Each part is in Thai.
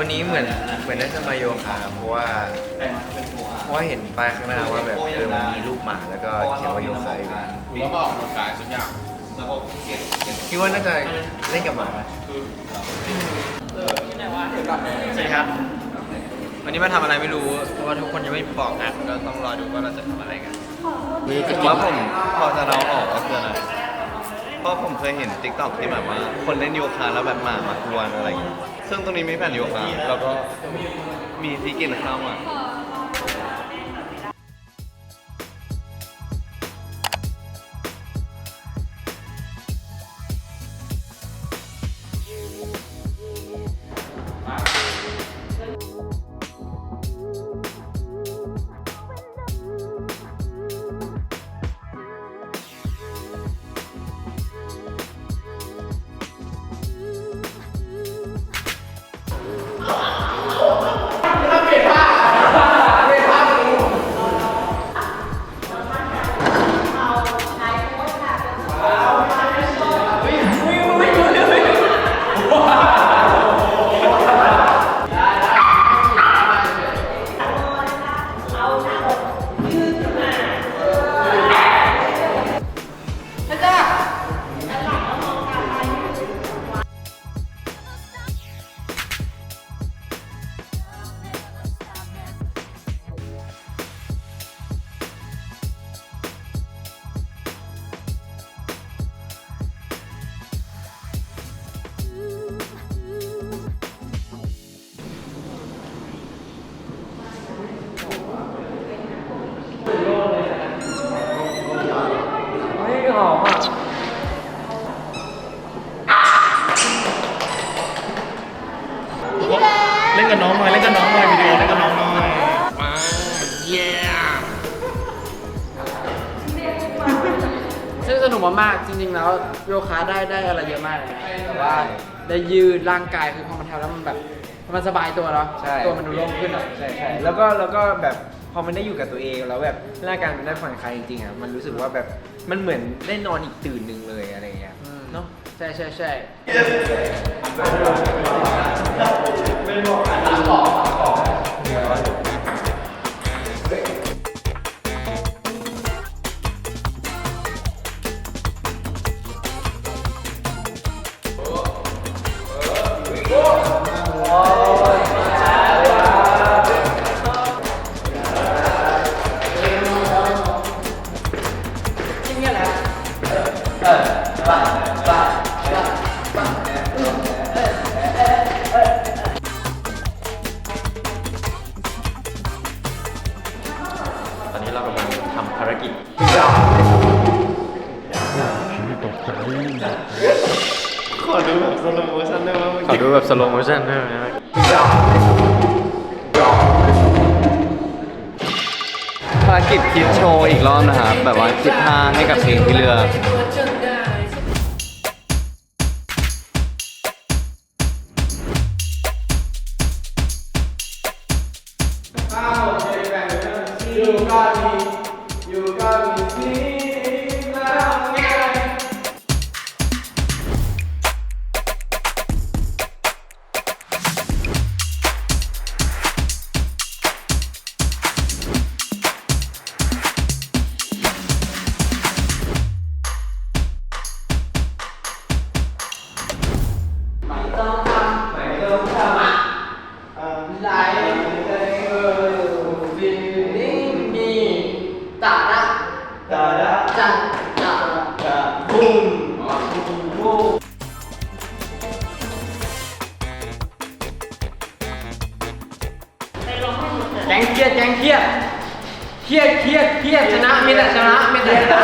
น่าจะมาโยคะเพราะว่าเพราะว่าเห็นป้ายข้างหน้าว่าแบบเออมันมีรูปหมาแล้วก็เขียนว่าโยคะอยู่แล้วก็ออกกำลังกายสักอย่างคิดว่าน่าจะเล่นกับหมาสวัสดีครับ วันนี้มาทำอะไรไม่รู้ เพราะว่าทุกคนยังไม่บอกนะก็ต้องรอดูว่าเราจะทำอะไรกันผมว่าผมพอจะเราออกก็คืออะไร เพราะผมเคยเห็นติ๊กต็อกที่แบบว่า คนเล่นโยคะแล้วแบบหมามากวนอะไรอย่างเงี้ยซึ่งตรงนี้ไม่แผ่นโยคะแล้วก็มีที่กินข้าวอะ มากๆจริงๆแล้วโยคะได้ได้อะไรเยอะมากเลยนะแต่ว่าได้ยืดร่างกายคือพอมันทำแล้วมันแบบมันสบายตัวเนาะใช่ ตัวมันดูโล่งขึ้นอะ ใช่ใช่แล้วก็แล้วก็แบบพอมันได้อยู่กับตัวเองแล้วแบบร่างกายมันได้ผ่อนคลายจริงๆอะมันรู้สึกว่าแบบมันเหมือนได้นอนอีกตื่นหนึ่งเลยอะไรเงี้ยเนาะ ใช่ใช่ใช่ เรากำลังทำภารกิจขอดูแบบสโลโมชั่นได้ไหมขอดูแบบสโลโมชั่นได้ไหมภารกิจคิดโชว์อีกรอบนะครับ แบบว่าคิดท่าให้กับเพลงที่เลือกาละตาละจันตาละแกงเครียดแกงเครียดเครียดเครียดเครียดชนะมีแต่ชนะมีแต่ชนะ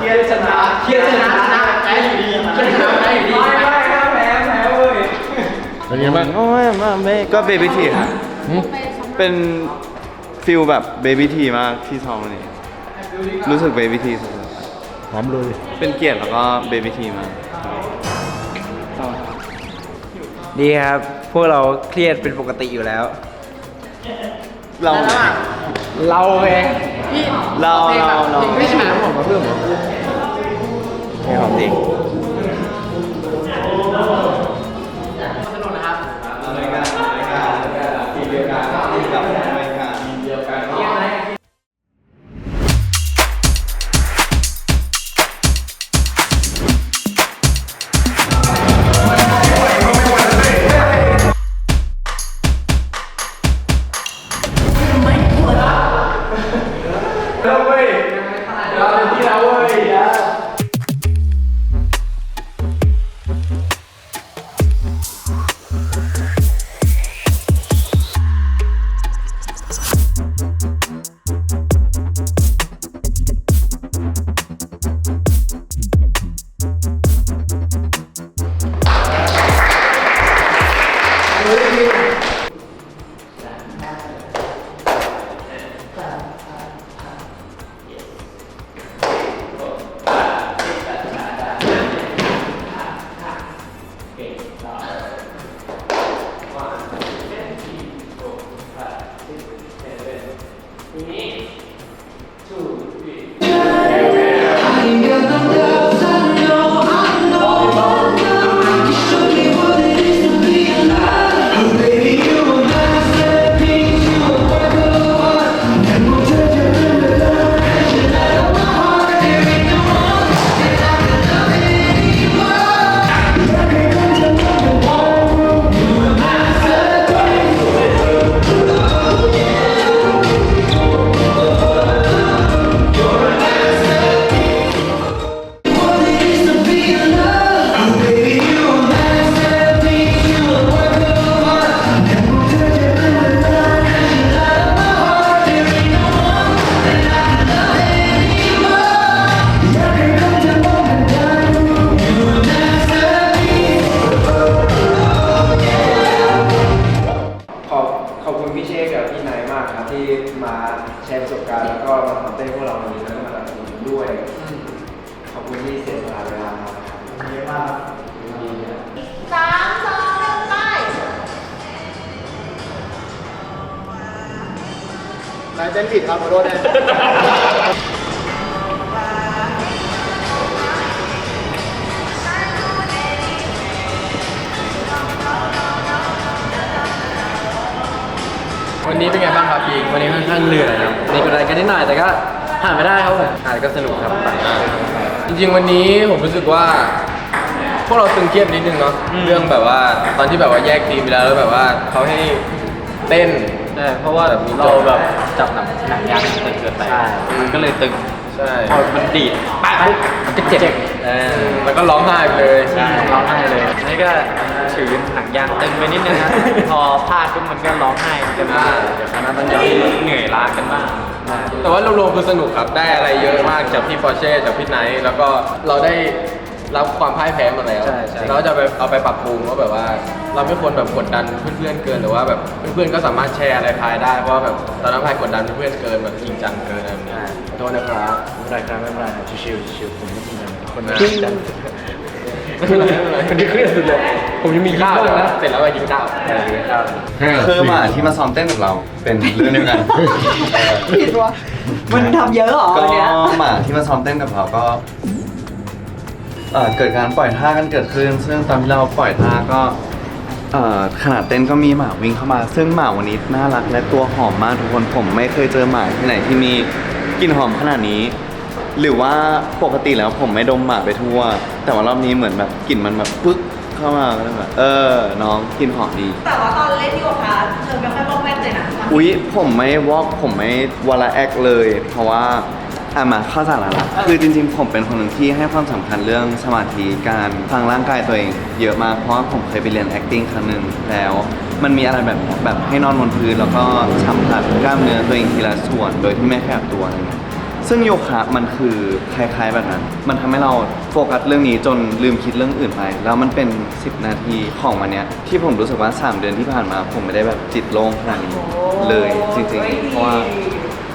เครียดชนะเครียดชนะชนะแพ้อยู่ดีเครียดชนะแพ้อยู่ดีไม่ไม่แพ้แพ้แพ้เว้ยเป็นไงบ้างโอ้ยมาไม่ก็เบบี้ทีครับเป็นฟิลแบบเบบี้ทีมากที่ซ้อมวันนี้ รู้สึกเบบี้ทีสุดหอมเลยๆเป็นเกียรติแล้วก็เบบี้ทีมากดีครับ พวกเราเครียดเป็นปกติอยู่แล้ว เราเราเองพี่เราเราเรา ไม่ใช่หมายผมมาเพื่อนผมไม่ความจริง อบคุณที่เสียเวลาเวลามาครับเยอะสามสองหนึ่งไปนายเต้นผิดครับขอโทษนะวันนี้เป็นไงบ้างครับพีควันนี้ค่อนข้างเหนื่อยครับมีกดดันกันนิดหน่อยแต่ก็ผ่านไปได้ครับผมอ่านก็สนุกครับไป จริงๆวันนี้ผมรู้สึกว่า พวกเราตึงเครียดนิดนึงเนาะเรื่องแบบว่าตอนที่แบบว่าแยกทีมไปแล้วแล้วแบบว่าเขาให้เต้น ใช่เพราะว่าเราแบบจับหนังหนังยางตึงเกินไปมันก็เลยตึงใช่พอมันดีดปะปุ๊บมันก็เจ็บเออแล้วก็ร้องไห้ไปเลยใช่ร้องไห้เลยนี่ก็ถือหนังยางตึงไปนิดนึงนะ พอพลาดปุ๊บมันก็ร้องไห้กันบ้างเดี๋ยวคณะต้องยอมเหนื่อยล้ากันบ้าง แต่ว่ารวมๆคือสนุกครับได้อะไรเยอะมากจากพี่ปอร์เช่จากพี่ไนท์แล้วก็เราได้รับความพ่ายแพ้มาแล้วใช่ใช่ เราจะไปเอาไปปรับปรุงว่าแบบว่า เราไม่ควรแบบกดดันเพื่อนๆเกินหรือว่าแบบเพื่อนๆก็สามารถแชร์อะไรพายได้เพราะว่าแบบตอนนั้นพายกดดันเพื่อนๆเกินแบบจริงจังเกินอะไรแบบนี้ขอโทษนะครับ ไม่เป็นไรครับไม่เป็นไรชิวๆชิวๆผมไม่จริงจังคนนั้น ไม่เป็นไรไม่เป็นไรคนนี้เครียดสุดเลย ผมยังมีข้าวเลยนะเสร็จแล้วไปกินข้าวคือหมาที่มาซ้อมเต้นกับเราเป็นเรื่องเดียวกันผิดวะมันทำเยอะเหรอก็วันเนี้ยหมาที่มาซ้อมเต้นกับเราก็เอ่อเกิดการปล่อยท่ากันเกิดขึ้น ซึ่งตอนที่เราปล่อยท่าก็เอ่อขนาดเต้นก็มีหมาวิ่งเข้ามา ซึ่งหมาวันนี้น่ารักและตัวหอมมากทุกคนผมไม่เคยเจอหมาที่ไหนที่มีกลิ่นหอมขนาดนี้ หรือว่าปกติแล้วผมไม่ดมหมาไปทั่ว แต่ว่ารอบนี้เหมือนแบบกลิ่นมันแบบปึ๊กเข้ามาก็เลยแบบเออ น้องกลิ่นหอมดี แต่ว่าตอนเล่นที่โอคาเธอไม่ค่อยบอกแม่นเลยนะอุ๊ยผมไม่วอกผมไม่วอลาแอคเลย เพราะว่าอะมาเข้าสาระละคือจริงๆ ผมเป็นคนหนึ่งที่ให้ความสำคัญเรื่องสมาธิการฟังร่างกายตัวเอง เยอะมากเพราะว่าผมเคยไปเรียน acting ครั้งหนึ่งแล้ว มันมีอะไรแบบแบบให้นอนบนพื้นแล้วก็สัมผัสกล้ามเนื้อตัวเองทีละส่วน โดยที่ไม่ขยับตัวอะไรเงี้ย ซึ่งโยคะมันคือคล้ายๆแบบนั้น มันทำให้เราโฟกัสเรื่องนี้จนลืมคิดเรื่องอื่นไป แล้วมันเป็น 10 นาทีของวันเนี้ยที่ผมรู้สึกว่า 3 เดือนที่ผ่านมา ผมไม่ได้แบบจิตโล่งขนาดนี้เลยจริงๆ เพราะว่า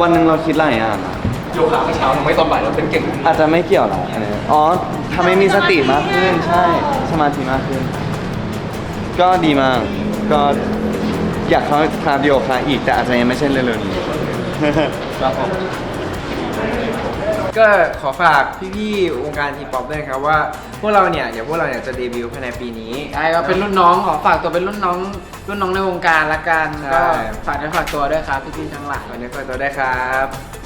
วันหนึ่งเราคิดหลายอย่างอะโยคะเมื่อเช้าทำให้ตอนบ่ายเราเป็นเก่งอาจจะไม่เกี่ยวหรอกอันนี้อ๋อทำให้มีสติมากขึ้นใช่ สมาธิมากขึ้น ก็ดีมาก ก็อยากเข้าคลาสโยคะอีกแต่อาจจะยังไม่ใช่เร็วๆนี้ครับผม ก็ขอฝากพี่ๆวงการทีป๊อปด้วยนะครับว่าพวกเราเนี่ยเดี๋ยวพวกเราเนี่ยจะเดบิวต์ภายในปีนี้ใช่ก็เป็นรุ่นน้องขอฝากตัวเป็นรุ่นน้อง รุ่นน้องในวงการละกันใช่ก็ฝากเนื้อฝากตัวด้วยครับพี่ๆทั้งหลายวันนี้ขอตัวได้ครับ